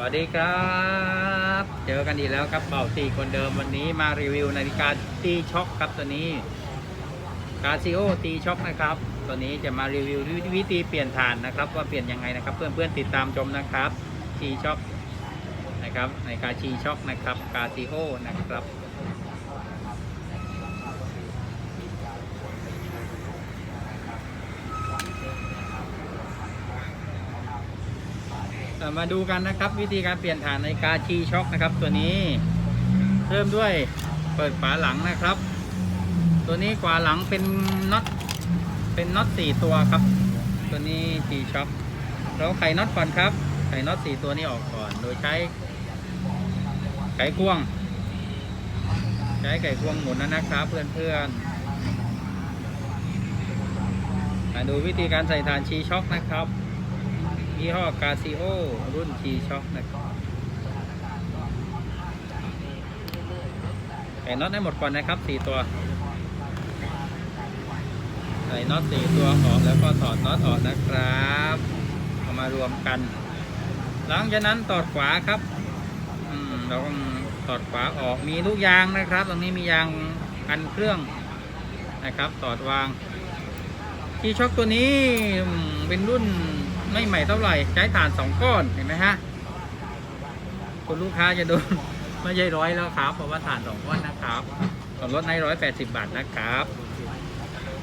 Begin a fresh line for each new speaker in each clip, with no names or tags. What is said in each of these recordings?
สวัสดีครับ เจอกันอีกแล้วครับเบ่าตีคนเดิมวันนี้มารีวิวนาฬิกาตีช็อคครับตัวนี้กาซิโอตีช็อคนะครับ ตัวนี้จะมารีวิววิธีเปลี่ยนฐานนะครับ ว่าเปลี่ยนยังไงนะครับ เพื่อนๆติดตามชมนะครับตีช็อคนะครับนาฬิกาชีช็อคนะครับกาซิโอนะครับ เอ่อ มาดูกันนะครับวิธีการเปลี่ยนฐานในกาชีช็อคนะครับ ตัวนี้เริ่มด้วยเปิดฝาหลังนะครับ ตัวนี้ขวาหลังเป็นน็อตเป็นน็อตสี่ตัวครับ ตัวนี้ชีช็อคเราไขน็อตก่อนครับ ไขน็อตสี่ตัวนี้ออกก่อน โดยใช้ไขควง ใช้ไขควงหมุนนะนะครับ เพื่อนๆมาดูวิธีการใส่ฐานชีช็อคนะครับ ยี่ห้อกาซิโอรุ่น G Shock นะครับใส่น็อตให้หมดก่อนนะครับ4ตัว ใส่น็อต4ตัวออกแล้วก็ถอดน็อตออกนะครับเอามารวมกัน หลังจากนั้นตอดขวาครับอืมเราก็ตอดขวาออกมีลูกยางนะครับ ตรงนี้มียางกันเครื่องนะครับ ตอดวาง G Shock ตัวนี้เป็นรุ่น ไม่ใหม่เท่าไหร่ใช้ถ่านสองก้อนเห็นไหมฮะคุณลูกค้าจะโดนไม่ใช่ร้อยแล้วครับ เพราะว่าถ่านสองก้อนนะครับส่วนลดในร้อยแปดสิบบาทนะครับ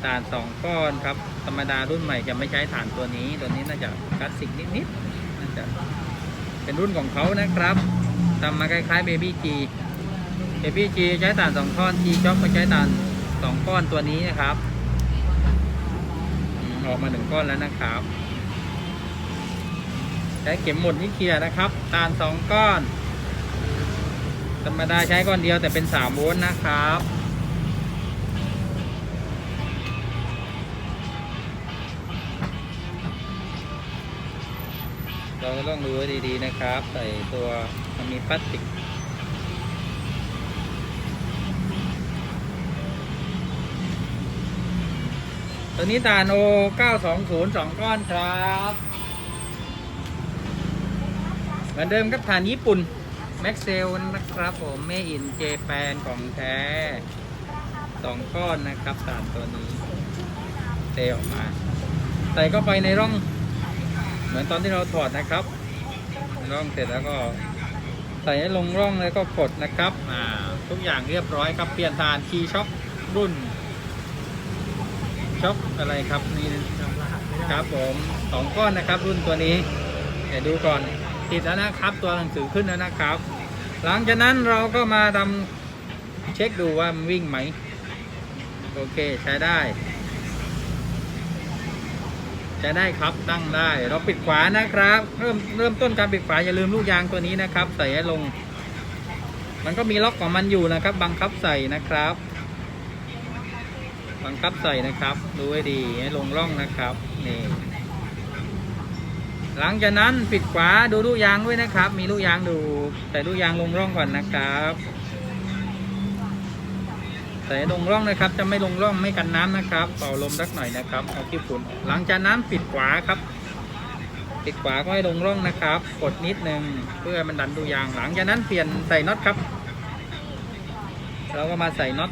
ถ่านสองก้อนครับ ธรรมดารุ่นใหม่จะไม่ใช้ถ่านตัวนี้ ตัวนี้น่าจะคลาสสิกนิดๆน่าจะเป็นรุ่นของเขานะครับทำมาคล้ายๆเบบี้จีเบบี้จีใช้ถ่านสองก้อนจีจ็อกก็ใช้ถ่านสองก้อนตัวนี้นะครับออกมาหนึ่งก้อนแล้วนะครับ ใช้เข็มหมดนิเคลียร์นะครับ ตาลสองก้อน ธรรมดาใช้ก้อนเดียวแต่เป็นสามโวลต์นะครับเราก็ต้องดูให้ดีๆนะครับ ใส่ตัวมันมีพลาสติกตัวนี้ตาลโอ920 2 ก้อนครับ เหมือนเดิมครับฐานญี่ปุ่นแม็กเซลนะครับผมเมอินเจแปนของแท้สองก้อนนะครับฐานตัวนี้เทออกมาใส่เข้าไปในร่อง เหมือนตอนที่เราถอดนะครับ ร่องเสร็จแล้วก็ใส่ให้ลงร่องแล้วก็กดนะครับอ่าทุกอย่างเรียบร้อยครับเปลี่ยนฐานคีช็อครุ่นช็อคอะไรครับนี่ครับผมสองก้อนนะครับรุ่นตัวนี้เดี๋ยวดูก่อน ติดแล้วนะครับ ตัวหนังสือขึ้นแล้วนะครับ หลังจากนั้นเราก็มาทำเช็คดูว่ามันวิ่งไหม โอเคใช้ได้ใช้ได้ครับตั้งได้เราปิดขวานะครับ เริ่มเริ่มต้นการปิดขวาอย่าลืมลูกยางตัวนี้นะครับ ใส่ให้ลง มันก็มีล็อกของมันอยู่นะครับ บังคับใส่นะครับ บังคับใส่นะครับ ดูให้ดีให้ลงร่องนะครับนี่ หลังจากนั้นปิดขวาดูลูกยางด้วยนะครับ มีลูกยางดูใส่ลูกยางลงร่องก่อนนะครับใส่ลงร่องนะครับ จะไม่ลงร่องไม่กันน้ำนะครับเป่าลมสักหน่อยนะครับเอาขี้ฝุ่นหลังจากนั้นปิดขวาครับ ปิดขวาก็ให้ลงร่องนะครับ กดนิดนึงเพื่อมันดันดูยางหลังจากนั้นเปลี่ยนใส่น็อตครับเราก็มาใส่น็อต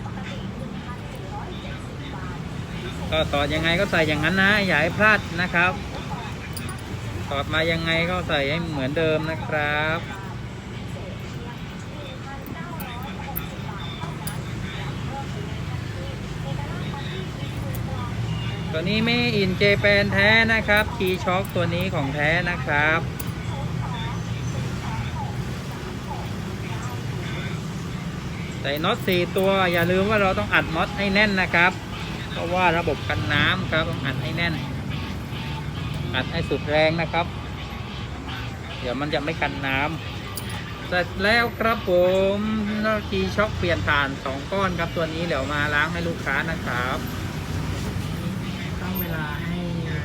ก็ต่อยังไงก็ใส่อย่างนั้นนะอย่าให้พลาดนะครับ ถอดมายังไงก็ใส่ให้เหมือนเดิมนะครับตัวนี้ไม่อินเจแปนแท้นะครับ คีช็อคตัวนี้ของแท้นะครับ ใส่น็อตสี่ตัวอย่าลืมว่าเราต้องอัดน็อตให้แน่นนะครับ เพราะว่าระบบกันน้ำครับต้องอัดให้แน่น อัดให้สุดแรงนะครับ เดี๋ยวมันจะไม่กันน้ำเสร็จแล้วครับผมนอกจีช็อคเปลี่ยนฐานสองก้อนครับตัวนี้เดี๋ยวมาล้างให้ลูกค้านะครับ
ตั้งเวลาให้อ่า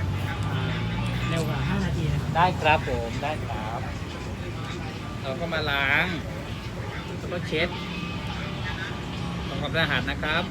เร็วกว่า5นาทีนะครับ
ได้ครับผมได้ครับ เราก็มาล้างแล้วก็เช็ดตรงกับรหัสนะครับ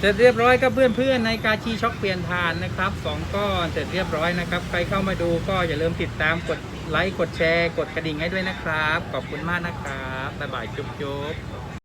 เสร็จเรียบร้อยครับเพื่อนๆในกาชีช็อกเปลี่ยนทานนะครับสองก้อนเสร็จเรียบร้อยนะครับ ใครเข้ามาดูก็อย่าลืมติดตามกดไลค์กดแชร์ กดกระดิ่งให้ด้วยนะครับ ขอบคุณมากนะครับบ๊ายบายจุ๊บ